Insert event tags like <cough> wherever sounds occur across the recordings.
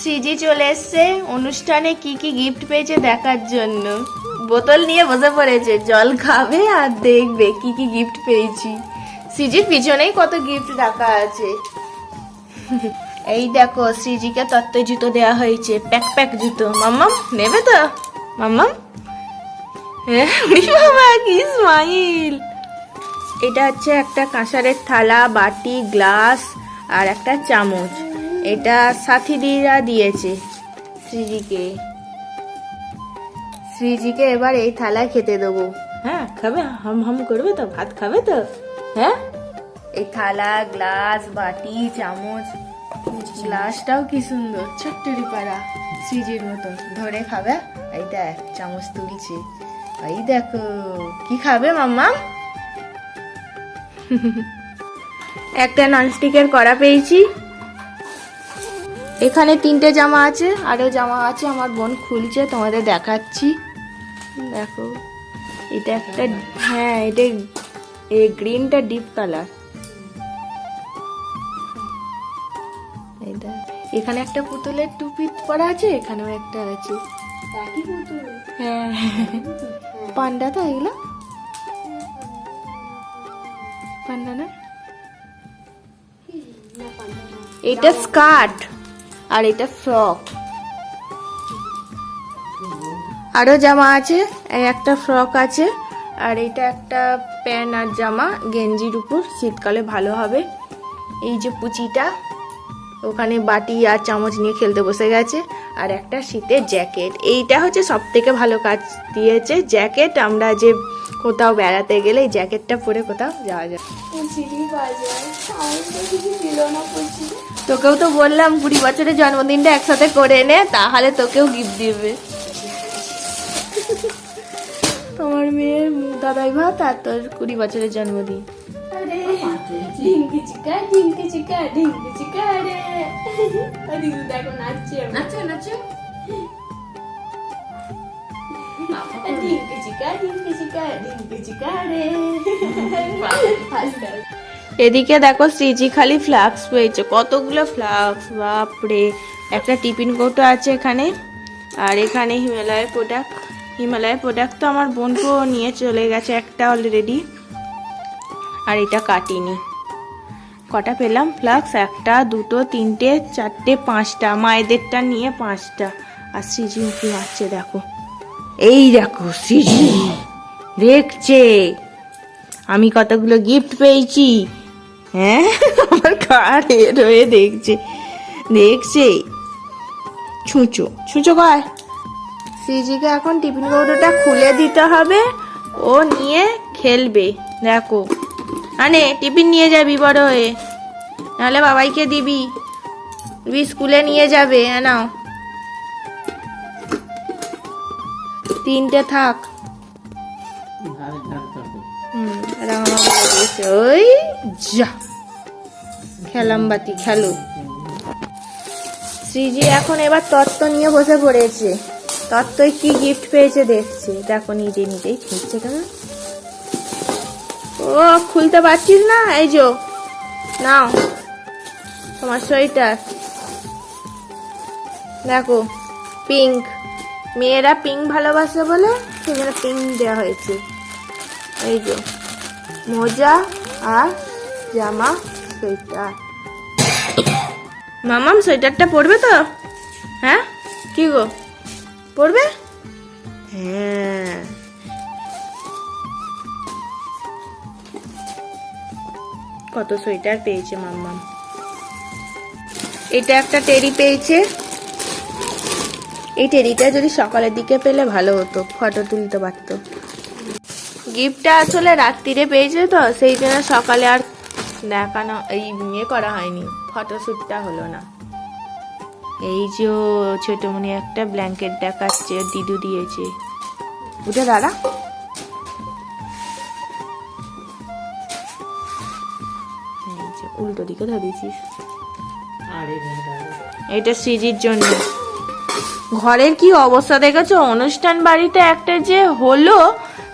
CG চলে এসছে। অনুষ্ঠানে কি কি গিফট পেয়েছে দেখার জন্য। বোতল নিয়ে বসে পড়েছে। জল খাবে আর দেখবে কি কি গিফট পেয়েছি। সিজির পিছনেই কত গিফট রাখা আছে। এই দেখো, শ্রীজিকে তত্ত্ব জুতো দেওয়া হয়েছে। প্যাক প্যাক জুতো। মাম্মাম, নেবে তো? মাম্মাম? হ্যাঁ স্মাইল এটা হচ্ছে একটা কাঁসারের থালা, বাটি গ্লাস আর একটা চামচ। এটা সাথী দিদিরা দিয়েছে শ্রীজিকে। শ্রীজিকে এবার এই থালায় খেতে দেবো। হ্যাঁ খাবে হাম হাম করবে তো ভাত খাবে তো। হ্যাঁ? এই থালা গ্লাস বাটি চামচ গ্লাসটাও কি সুন্দর ছোট্ট পাড়া শ্রীজির মতন। ধরে খাবে এই দেখ চামচ তুলছে। এই দেখো কি খাবে মাম্মা <laughs> একটা ননস্টিকের কড়া পেয়েছি। এখানে তিনটে জামা আছে আরও জামা আছে আমার বোন খুলছে তোমাদের দেখাচ্ছি। দেখো এটা একটা হ্যাঁ এটা এই গ্রিনটা ডিপ কালার। এখানে একটা পুতুলের টুপি পরা আছে এখানেও একটা আছে। হ্যাঁ পান্ডা তো এগুলো? পান্ডা না। এটা স্কার্ট। আর এটা ফ্রক আরও জামা আছে একটা ফ্রক আছে আর এটা একটা প্যান্ট আর জামা গেঞ্জির উপর শীতকালে ভালো হবে। এই যে পুচিটা ওখানে বাটি আর চামচ নিয়ে খেলতে বসে গেছে আর একটা শীতের জ্যাকেট এইটা হচ্ছে সব থেকে ভালো কাজ দিয়েছে জ্যাকেট আমরা যে কোথাও বেড়াতে গেলে এই জ্যাকেটটা পরে কোথাও যাওয়া যায়। তোকেও তো বললাম কুড়ি বছরের জন্মদিনটা একসাথে করে নে তাহলে তোকেও গিফট দিবে। তোমার মেয়ের দাদাই ভাত আর তোর কুড়ি বছরের জন্মদিন। আরে ঢিঙ্কি চিকা ঢিঙ্কি চিকা ঢিঙ্কি চিকা রে। এদিকে দেখো শ্রীজি খালি ফ্লাক্স পেয়েছে। কতগুলো ফ্লাক্স বাপরে, একটা টিফিন কৌটো আছে এখানে। আর এখানে হিমালয়ের প্রোডাক্ট হিমালয়ের প্রোডাক্ট তো আমার বোনকেও নিয়ে চলে গেছে একটা অলরেডি আর এটা কাটিনি। কটা পেলাম? ফ্লাক্স একটা, দুটো, তিনটে, চারটে, পাঁচটা। মায়েদেরটা নিয়ে পাঁচটা। আর সিজি উঁকি মারছে দেখো। এই দেখো সিজি দেখছে। আমি কতগুলো গিফট পেয়েছি। হ্যাঁ? আমার কারে? রয়ে দেখছে। দেখছে? ছুঁচো। ছুঁচো কয় সিজিকে এখন টিফিন কৌটোটা খুলে দিতে হবে। ও নিয়ে খেলবে। দেখো। আনে টিফিন নিয়ে যাবি বড় হয়ে। নাহলে বাবাইকে দিবি। দিবি স্কুলে নিয়ে যাবে। হ্যাঁ নাও। তিনটে থাক। ওই যা। খেলাম বাতি, খেলো। শ্রীজি এখন এবার তত্ত্ব নিয়ে বসে পড়েছে। তত্ত্বই কি গিফট পেয়েছে দেখছে। দেখো নিজে নিজেই খুঁজছে কেন ও, খুলতে পারছিস না? এই যো নাও। তোমার সোয়েটার। দেখো পিঙ্ক মেয়েরা পিঙ্ক ভালোবাসে বলে সেখানে পিঙ্ক দেওয়া হয়েছে। এই যে, মোজা আর জামা, সোয়েটার। মামাম, সোয়েটারটা পরবে তো? হ্যাঁ? কি গো? পরবে? হ্যাঁ। কত সোয়েটার পেয়েছে মাম্মাম এটা একটা টেরি পেয়েছে। এই টেরিটা যদি সকালের দিকে পেলে ভালো হতো, ফটো তুলতে পারতো। গিফটটা আসলে রাত্রিরে পেয়েছে তো, সেই জন্য সকালে আর দেখানো এই ইয়ে করা হয়নি ফটোশ্যুটটা হলো না। এই যে ছোটমণি একটা ব্ল্যাঙ্কেট দেখাচ্ছে দিদু দিয়েছে। উঠে দাঁড়া। উল্টো দিকে ধরেছিস। এটা সিজির জন্য। ঘরের কি অবস্থা দেখেছ? অনুষ্ঠান বাড়িতে একটা যে হলো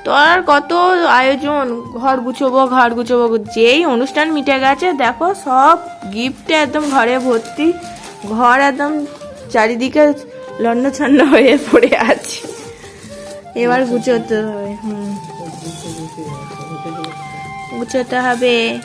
তো আর কত আয়োজন, ঘর গুছোবো ঘর গুছোবো, যেই অনুষ্ঠান মিটে গেছে, দেখো সব গিফটে একদম ঘরে ভর্তি, ঘর একদম চারিদিকে লন্ন ছন্ন হয়ে পড়ে আছে। এবার গুছোতে হবে, হুম। গুছোতে হবে।